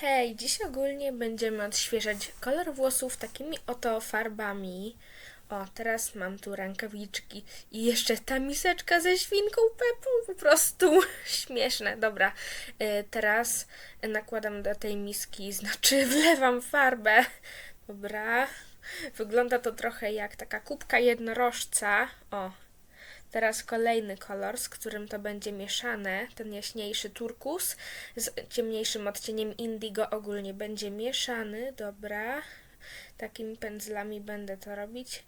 Hej, dziś ogólnie będziemy odświeżać kolor włosów takimi oto farbami. O, teraz mam tu rękawiczki i jeszcze ta miseczka ze świnką Pepą, po prostu śmieszne. Dobra, y, teraz nakładam do tej miski, znaczy wlewam farbę. Dobra, wygląda to trochę jak taka kubka jednorożca. O, Teraz kolejny kolor, z którym to będzie mieszane, ten jaśniejszy turkus z ciemniejszym odcieniem indigo ogólnie będzie mieszany, dobra. Takimi pędzlami będę to robić.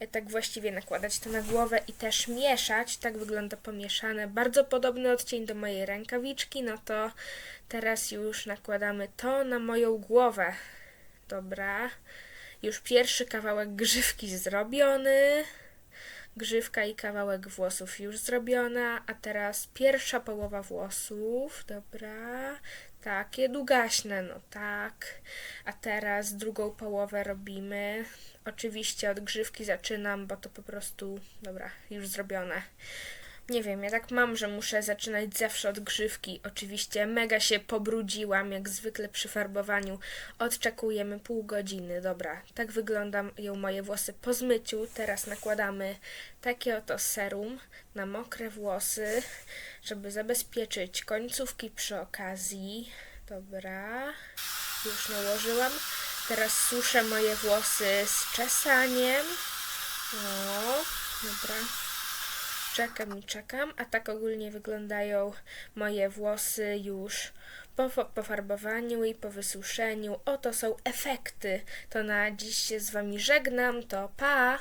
E, Tak właściwie nakładać to na głowę i też mieszać. Tak wygląda pomieszane. Bardzo podobny odcień do mojej rękawiczki, no to teraz już nakładamy to na moją głowę. Dobra. Już pierwszy kawałek grzywki zrobiony grzywka i kawałek włosów już zrobiona, a teraz pierwsza połowa włosów, dobra, takie długaśne, no tak, a teraz drugą połowę robimy, oczywiście od grzywki zaczynam, bo to po prostu, dobra, już zrobione. Nie wiem, ja tak mam, że muszę zaczynać zawsze od grzywki. Oczywiście mega się pobrudziłam, jak zwykle przy farbowaniu. Odczekujemy pół godziny. Dobra, tak wyglądają moje włosy po zmyciu. Teraz nakładamy takie oto serum na mokre włosy, żeby zabezpieczyć końcówki przy okazji. Dobra, już nałożyłam. Teraz suszę moje włosy z czesaniem. O, dobra czekam i czekam, a tak ogólnie wyglądają moje włosy już po pofarbowaniu i po wysuszeniu. Oto są efekty. To na dziś się z Wami żegnam, to pa!